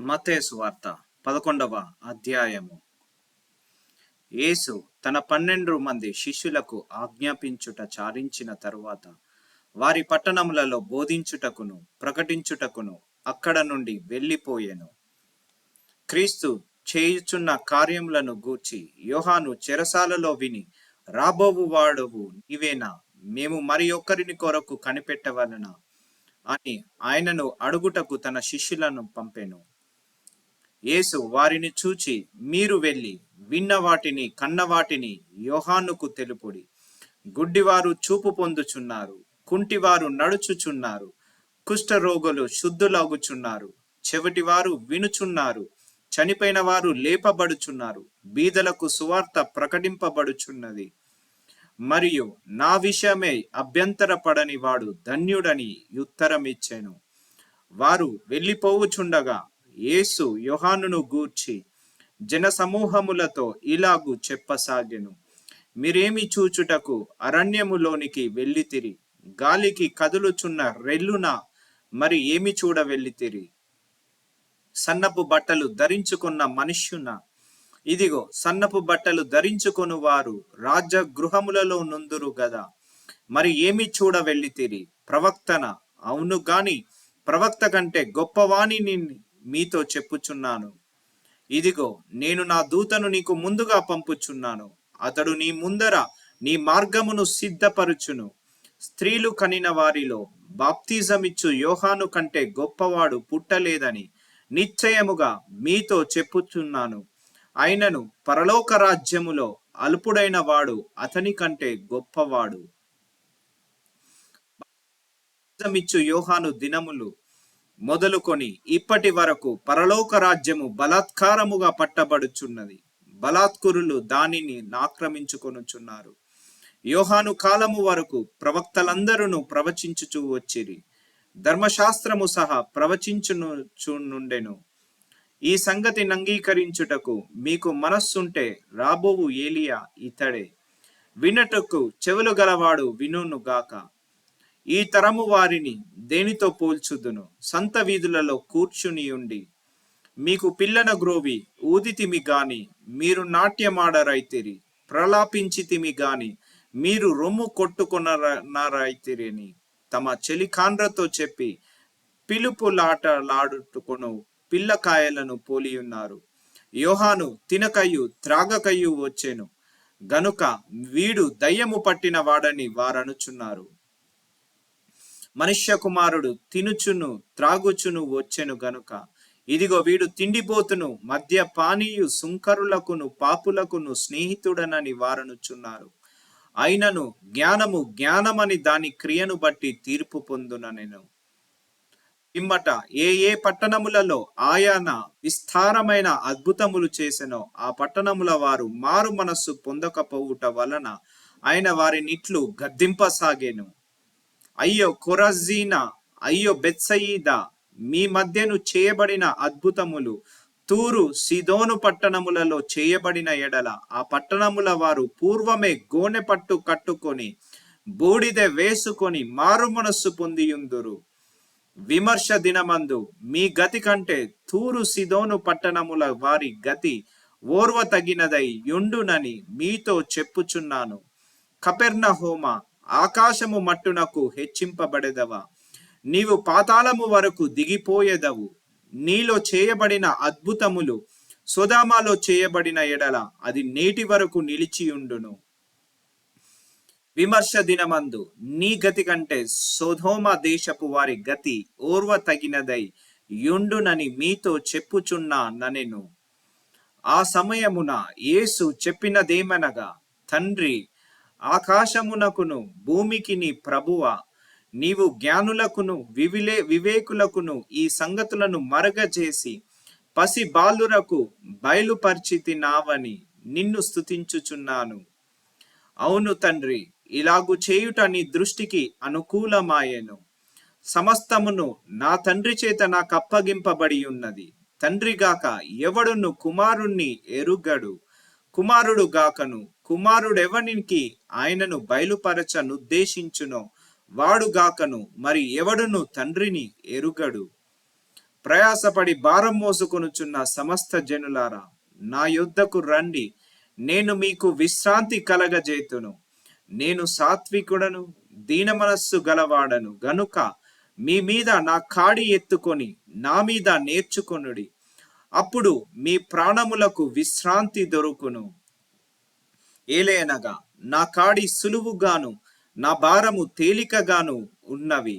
మతేసు వార్త పదకొండవ అధ్యాయము. యేసు తన పన్నెండు మంది శిష్యులకు ఆజ్ఞాపించుట చారించిన తరువాత వారి పట్టణములలో బోధించుటకును ప్రకటించుటకును అక్కడ నుండి వెళ్ళిపోయెను. క్రీస్తు చేయుచున్న కార్యములను గూర్చి యోహాను చెరసాలలో విని రాబోవు వాడవు నీవేనా? మేము మరి ఒక్కరిని కొరకు కనిపెట్టవలనా అని ఆయనను అడుగుటకు తన శిష్యులను పంపెను. యేసు వారిని చూచి మీరు వెళ్ళి విన్న వాటిని కన్న వాటిని యోహానుకు తెలుపుడి. గుడ్డివారు చూపు పొందుచున్నారు కుంటివారు నడుచుచున్నారు కుష్ఠరోగులు శుద్ధులగుచున్నారు చెవిటివారు వినుచున్నారు చనిపోయిన వారు లేపబడుచున్నారు బీదలకు సువార్త ప్రకటింపబడుచున్నది. మరియు నా విషయమే అభ్యంతరపడని వాడు ధన్యుడని ఉత్తరమిచ్చాను. వారు వెళ్ళిపోవుచుండగా యేసు యోహానును గూర్చి జన సమూహములతో ఇలాగు చెప్పసాగెను. మీరేమి చూచుటకు అరణ్యములోనికి వెళ్ళితిరి? గాలికి కదులుచున్న రెల్లున మరి ఏమి చూడ వెళ్ళితిరి సన్నపు బట్టలు ధరించుకున్న మనుష్యున ఇదిగో సన్నపు బట్టలు ధరించుకొని వారు రాజ్య గృహములలో నుందురు గదా. మరి ఏమి చూడ వెళ్ళితిరి ప్రవక్తన అవును గాని ప్రవక్త కంటే గొప్పవాణిని మీతో చెప్పుచున్నాను. ఇదిగో నేను నా దూతను నీకు ముందుగా పంపుచున్నాను. అతడు నీ ముందర నీ మార్గమును సిద్ధపరుచును. స్త్రీలు కనిన వారిలో బాప్తిజమిచ్చు యోహాను కంటే గొప్పవాడు పుట్టలేదని నిశ్చయముగా మీతో చెప్పుచున్నాను. అయినను పరలోక రాజ్యములో అల్పుడైన వాడు అతని కంటే గొప్పవాడు. బాప్తిజమిచ్చు యోహాను దినములు మొదలుకొని ఇప్పటి వరకు పరలోక రాజ్యము బలాత్కారముగా పట్టబడుచున్నది. బలాత్కురులు దానిని ఆక్రమించుకొనుచున్నారు. యోహాను కాలము వరకు ప్రవక్తలందరూ ప్రవచించుచూ వచ్చిరి. ధర్మశాస్త్రము సహా ప్రవచించునుండెను ఈ సంగతిని అంగీకరించుటకు మీకు మనస్సుంటే రాబోవు ఏలియా ఇతడే. వినటకు చెవులు గలవాడు వినును గాక ఈ తరము వారిని దేనితో పోల్చుదును? సంత వీధులలో కూర్చుని ఉండి మీకు పిల్లన గ్రోవి ఊదితిమి గాని మీరు నాట్యమాడరైతిరి ప్రలాపించితిమి గాని మీరు రొమ్ము కొట్టుకున్నారైతిరిని. తమ చెలికాండ్రతో చెప్పి పిలుపులాటలాడుకును పిల్లకాయలను పోలియున్నారు. యోహాను తినకయు త్రాగకయు వచ్చెను. గనుక వీడు దయ్యము పట్టిన వాడని వారనుచున్నారు. మనుష్య కుమారుడు తినుచును త్రాగుచును వచ్చెను గనుక. ఇదిగో వీడు తిండిపోతును మద్య పానీయు సుంకరులకును పాపులకును స్నేహితుడనని వారనుచున్నారు. అయినను జ్ఞానము జ్ఞానమని దాని క్రియను బట్టి తీర్పు పొందున నేను పిమ్మట ఏ ఏ పట్టణములలో ఆయాన విస్తారమైన అద్భుతములు చేసెనో ఆ పట్టణముల వారు మారు మనస్సు పొందకపోవుట వలన ఆయన వారినిట్లు గద్దింపసాగేను. అయ్యో కొరజీనా అయ్యో బెత్సయీదా మీ మధ్యను చేయబడిన అద్భుతములు. తూరు సిదోను పట్టణములలో చేయబడిన ఎడల ఆ పట్టణముల వారు పూర్వమే గోనె పట్టు కట్టుకొని బూడిద వేసుకొని మారు మనస్సు పొందియుందురు. విమర్శ దినమందు మీ గతి కంటే తూరు సిదోను పట్టణముల వారి గతి ఓర్వ తగినదై యుండునని మీతో చెప్పుచున్నాను. కపెర్ణ హోమ ఆకాశము మట్టునకు హెచ్చింపబడెదవా? నీవు పాతాళము వరకు దిగిపోయేదవు. నీలో చేయబడిన అద్భుతములు సుధామాలో చేయబడిన ఎడల అది నేటి వరకు నిలిచియుండును. విమర్శ దినమందు నీ గతి కంటే సోధోమ దేశపు వారి గతి ఓర్వ తగినదై యుండునని మీతో చెప్పుచున్నా ననెను. ఆ సమయమున యేసు చెప్పినదేమనగా తండ్రి ఆకాశమునకును భూమికి నీ ప్రభువ. నీవు జ్ఞానులకును వివిలే వివేకులకును ఈ సంగతులను మరగజేసి పసి బాలురకు బయలుపరిచితి నావని నిన్ను స్తుతించుచున్నాను. అవును తండ్రి ఇలాగు చేయుట నీ దృష్టికి అనుకూలమాయెను. సమస్తమును నా తండ్రి చేత నాకు అప్పగింపబడి ఉన్నది తండ్రిగాక ఎవడును కుమారుణ్ణి ఎరుగడు. కుమారుడు గాకను కుమారుడెవనికి ఆయనను బయలుపరచనుద్దేశించునో వాడుగాకను మరి ఎవడును తండ్రిని ఎరుగడు. ప్రయాసపడి భారం మోసుకొనుచున్న సమస్త జనులారా నా యుద్ధకు రండి. నేను మీకు విశ్రాంతి కలగజేతును. నేను సాత్వికుడను దీన మనస్సు గలవాడను. గనుక మీ మీద నా కాడి ఎత్తుకొని నా మీద నేర్చుకొనుడి. అప్పుడు మీ ప్రాణములకు విశ్రాంతి దొరుకును. ఏలయనగా నా కాడి సులువుగాను నా భారము తేలికగాను ఉన్నవి.